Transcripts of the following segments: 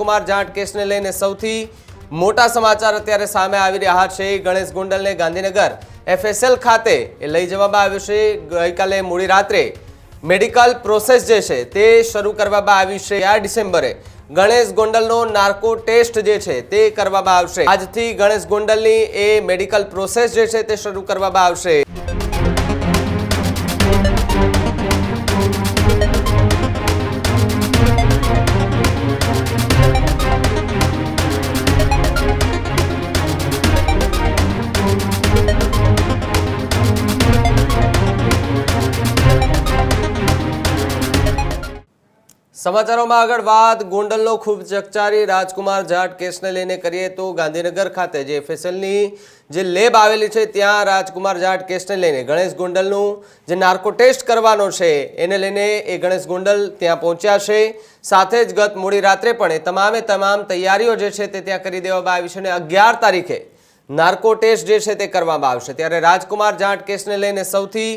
રાજકુમાર જાટ કેસને લઈને સૌથી મોટા સમાચાર અત્યારે સામે આવી રહ્યા છે. ગણેશ ગુંડલને ગાંધીનગર એફએસએલ ખાતે એ લઈ જવામાં આવ્યો છે. ગઈકાલે મોડી રાત્રે મેડિકલ પ્રોસેસ જે છે તે શરૂ કરવામાં આવી છે. આ ડિસેમ્બરે ગણેશ ગોંડલનો નાર્કો ટેસ્ટ જે છે તે કરવામાં આવશે. આજથી ગણેશ ગોંડલની એ મેડિકલ પ્રોસેસ જે છે તે શરૂ કરવામાં આવશે. સમાચારોમાં આગળ વાત. ગોંડલનો ખૂબ ચકચારી રાજકુમાર જાટ કેસને લઈને કરીએ તો ગાંધીનગર ખાતે જે એફએસએલની જે લેબ આવેલી છે, ત્યાં રાજકુમાર જાટ કેસને લઈને ગણેશ ગોંડલનું જે નાર્કો ટેસ્ટ કરવાનો છે, એને લઈને એ ગણેશ ગોંડલ ત્યાં પહોંચ્યા છે. સાથે જ ગત મોડી રાત્રે પણ એ તમામે તમામ તૈયારીઓ જે છે તે ત્યાં કરી દેવામાં આવી છે અને અગિયાર તારીખે નાર્કો ટેસ્ટ જે છે તે કરવામાં આવશે. ત્યારે રાજકુમાર જાટ કેસને લઈને સૌથી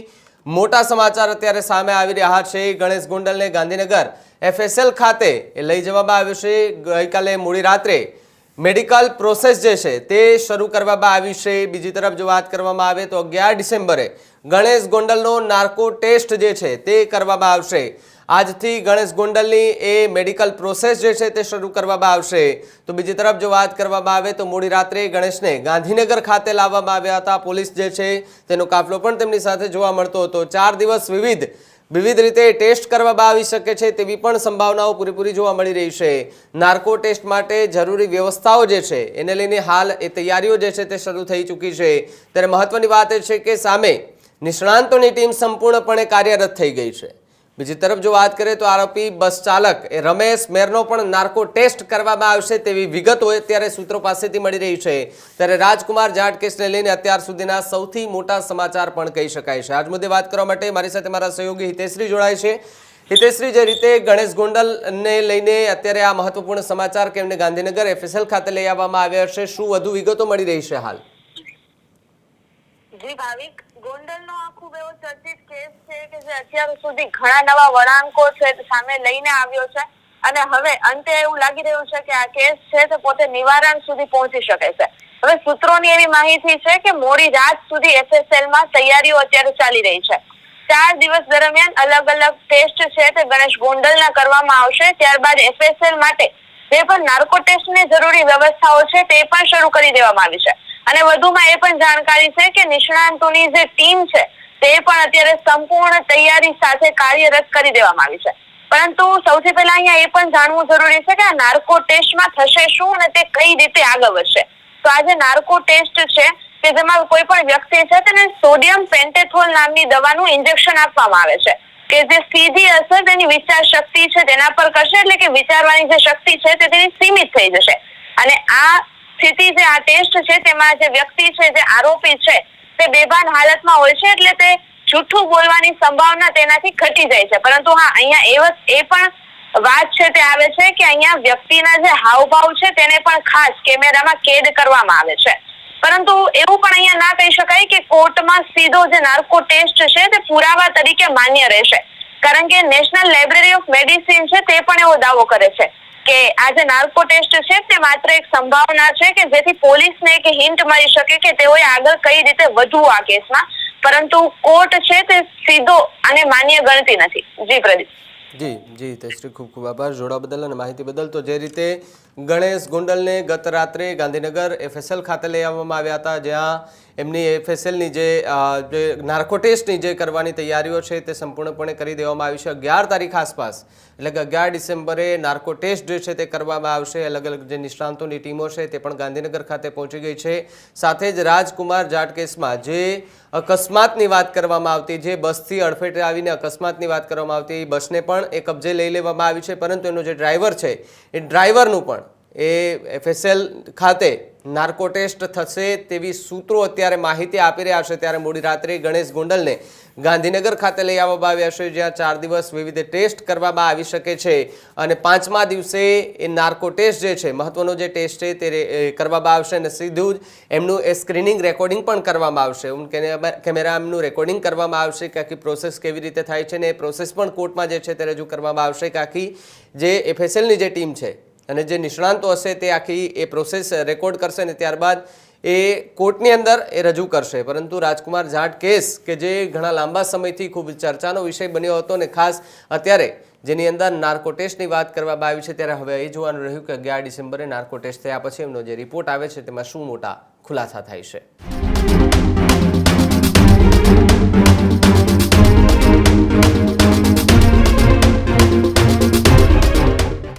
મોટા સમાચાર અત્યારે સામે આવી રહ્યા છે. ગણેશ ગોંડલને ગાંધીનગર એફએસએલ ખાતે લઈ જવામાં આવ્યો છે. ગઈકાલે મોડી રાત્રે મેડિકલ પ્રોસેસ જે છે તે શરૂ કરવામાં આવી છે. બીજી તરફ જો વાત કરવામાં આવે તો અગિયાર ડિસેમ્બરે ગણેશ ગોંડલનો નાર્કો ટેસ્ટ જે છે તે કરવામાં આવશે. આજથી ગણેશ ગોંડલની એ મેડિકલ પ્રોસેસ જે છે તે શરૂ કરવામાં આવશે. તો બીજી તરફ જો વાત કરવામાં આવે તો મોડી રાત્રે ગણેશને ગાંધીનગર ખાતે લાવવામાં આવ્યા હતા પોલીસ જે છે તેનો કાફલો પણ તેમની સાથે જોવા મળતો હતો. ચાર દિવસ વિવિધ વિવિધ રીતે ટેસ્ટ કરવામાં આવી શકે છે તેવી પણ સંભાવનાઓ પૂરેપૂરી જોવા મળી રહી છે. નાર્કો ટેસ્ટ માટે જરૂરી વ્યવસ્થાઓ જે છે એને લઈને હાલ એ તૈયારીઓ જે છે તે શરૂ થઈ ચૂકી છે. ત્યારે મહત્વની વાત એ છે કે સામે નિષ્ણાંતોની ટીમ સંપૂર્ણપણે કાર્યરત થઈ ગઈ છે. બીજી તરફ જો વાત કરીએ તો આરોપી બસ ચાલક એ રમેશ મેરનો પણ નાર્કો ટેસ્ટ કરવામાં આવશે તેવી વિગતો અત્યારે સૂત્રો પાસેથી મળી રહી છે. ત્યારે રાજકુમાર જાટ કેસને લઈને અત્યાર સુધીના સૌથી મોટા સમાચાર પણ કહી શકાય છે. આજ મુદ્દે વાત કરવા માટે મારી સાથે મારા સહયોગી હિતેશ્રી જોડાય છે. હિતેશ્રી, જે રીતે ગણેશ ગોંડલને લઈને અત્યારે આ મહત્વપૂર્ણ સમાચાર કે એમને ગાંધીનગર એફએસએલ ખાતે લઈ આવવામાં આવ્યા છે, શું વધુ વિગતો મળી રહી છે હાલ? જી ભાવિક, ગોંડલનો આ ખૂબ એવો ચર્ચિત કેસ અત્યાર સુધી ઘણા નવા વળાંકો છે સામે લઈને આવ્યો છે. અને હવે અંતે એવું લાગી રહ્યું છે કે આ કેસ છે તે પોતે નિવારણ સુધી પહોંચી શકે છે. હવે સૂત્રોની એવી માહિતી છે કે મોડી રાત સુધી એફએસએલમાં તૈયારીઓ અત્યારે ચાલી રહી છે. ચાર દિવસ દરમિયાન અલગ અલગ ટેસ્ટ છે તે ગણેશ ગોંડલના કરવામાં આવશે. ત્યારબાદ એફએસએલ માટે જે પણ નાર્કો ટેસ્ટની જરૂરી વ્યવસ્થાઓ છે તે પણ શરૂ કરી દેવામાં આવી છે. અને વધુમાં એ પણ જાણકારી છે કે નિષ્ણાંતોની જે ટીમ છે તે પણ અત્યારે સંપૂર્ણ તૈયારી સાથે કાર્યરત કરી દેવામાં આવી છે. પરંતુ સૌથી પહેલા અહીંયા એ પણ જાણવું જરૂરી છે કે આ નાર્કો ટેસ્ટમાં થશે શું અને તે કઈ રીતે આગળ વધશે. તો આ જે નાર્કો ટેસ્ટ છે કે જેમાં કોઈ પણ વ્યક્તિ છે તેને સોડિયમ પેન્ટેથોલ નામની દવાનું ઇન્જેક્શન આપવામાં આવે છે. કે જે સીધી અસર તેની વિચાર શક્તિ છે તેના પર કરશે એટલે કે વિચારવાની જે શક્તિ છે તે તેની સીમિત થઈ જશે. અને આ સ્થિતિ જે આ ટેસ્ટ છે તેમાં જે વ્યક્તિ છે જે આરોપી છે તે બેભાન હાલતમાં હોય છે એટલે તે જૂઠું બોલવાની સંભાવના તેનાથી ઘટી જાય છે. પરંતુ હા, અહીંયા એ એ પણ વાત છે, તે આવે છે કે અહીંયા વ્યક્તિના જે હાવભાવ છે તેને પણ ખાસ કેમેરામાં કેદ કરવામાં આવે છે. પરંતુ એવું પણ અહીંયા ના કહી શકાય કે કોર્ટમાં સીધો જે નાર્કો ટેસ્ટ છે તે પુરાવા તરીકે માન્ય રહેશે. કારણ કે નેશનલ લાઇબ્રેરી ઓફ મેડિસિન છે તે પણ એવો દાવો કરે છે. કે આ જે નાર્કો ટેસ્ટ છે તે માત્ર એક સંભાવના છે કે જેથી પોલીસને એક હિન્ટ મળી શકે કે તેઓએ આગળ કઈ રીતે વધવું આ કેસમાં. પરંતુ કોર્ટ છે તે સીધો આને માન્ય ગણતી નથી. જી પ્રદીપ. જી જી તેશ્રી ખૂબ ખૂબ આભાર. જોડા બદલ અને માહિતી બદલ તો જે રીતે ગણેશ ગોંડલને ગત રાત્રે ગાંધીનગર એફએસએલ ખાતે લઈ આવવામાં આવ્યા હતા, જ્યાં એમની એફએસએલની જે નાર્કો ટેસ્ટની જે કરવાની તૈયારીઓ છે તે સંપૂર્ણપણે કરી દેવામાં આવી છે. અગિયાર તારીખ આસપાસ, એટલે કે અગિયાર ડિસેમ્બરે નાર્કો ટેસ્ટ જે છે તે કરવામાં આવશે. અલગ અલગ જે નિષ્ણાંતોની ટીમો છે તે પણ ગાંધીનગર ખાતે પહોંચી ગઈ છે. સાથે જ રાજકુમાર જાટ કેસમાં જે અકસ્માતની વાત કરવામાં આવતી, જે બસથી અડફેટે આવીને અકસ્માતની વાત કરવામાં આવતી બસને પણ એ કબજે લઈ લેવામાં આવી છે, પરંતુ એનો જે ડ્રાઈવર છે, એ ડ્રાઈવરનું પણ એ એફએસએલ ખાતે નાર્કો ટેસ્ટ થશે તેવી સૂત્રો અત્યારે માહિતી આપી રહ્યા છે. ત્યારે મોડી રાત્રે ગણેશ ગોંડલને ગાંધીનગર ખાતે લઈ આવવામાં આવ્યા છે, જ્યાં ચાર દિવસ વિવિધ ટેસ્ટ કરવામાં આવી શકે છે. અને પાંચમા દિવસે એ નાર્કો ટેસ્ટ જે છે, મહત્વનો જે ટેસ્ટ છે તે કરવામાં આવશે અને સીધું જ એમનું એ સ્ક્રીનિંગ રેકોર્ડિંગ પણ કરવામાં આવશે. કેમેરા એમનું રેકોર્ડિંગ કરવામાં આવશે કે આખી પ્રોસેસ કેવી રીતે થાય છે ને એ પ્રોસેસ પણ કોર્ટમાં જે છે તે રજૂ કરવામાં આવશે કે આખી જે એફએસએલની જે ટીમ છે અને જે નિષ્ણાંતો હશે તે આખી એ પ્રોસેસ રેકોર્ડ કરશે ને ત્યારબાદ એ કોર્ટની અંદર એ રજૂ કરશે. પરંતુ રાજકુમાર જાટ કેસ કે જે ઘણા લાંબા સમયથી ખૂબ ચર્ચાનો વિષય બન્યો હતો ને ખાસ અત્યારે જેની અંદર નાર્કો વાત કરવામાં આવી છે, ત્યારે હવે એ જોવાનું રહ્યું કે અગિયાર ડિસેમ્બરે નાર્કો ટેસ્ટ થયા પછી એમનો જે રિપોર્ટ આવે છે, તેમાં શું મોટા ખુલાસા થાય છે.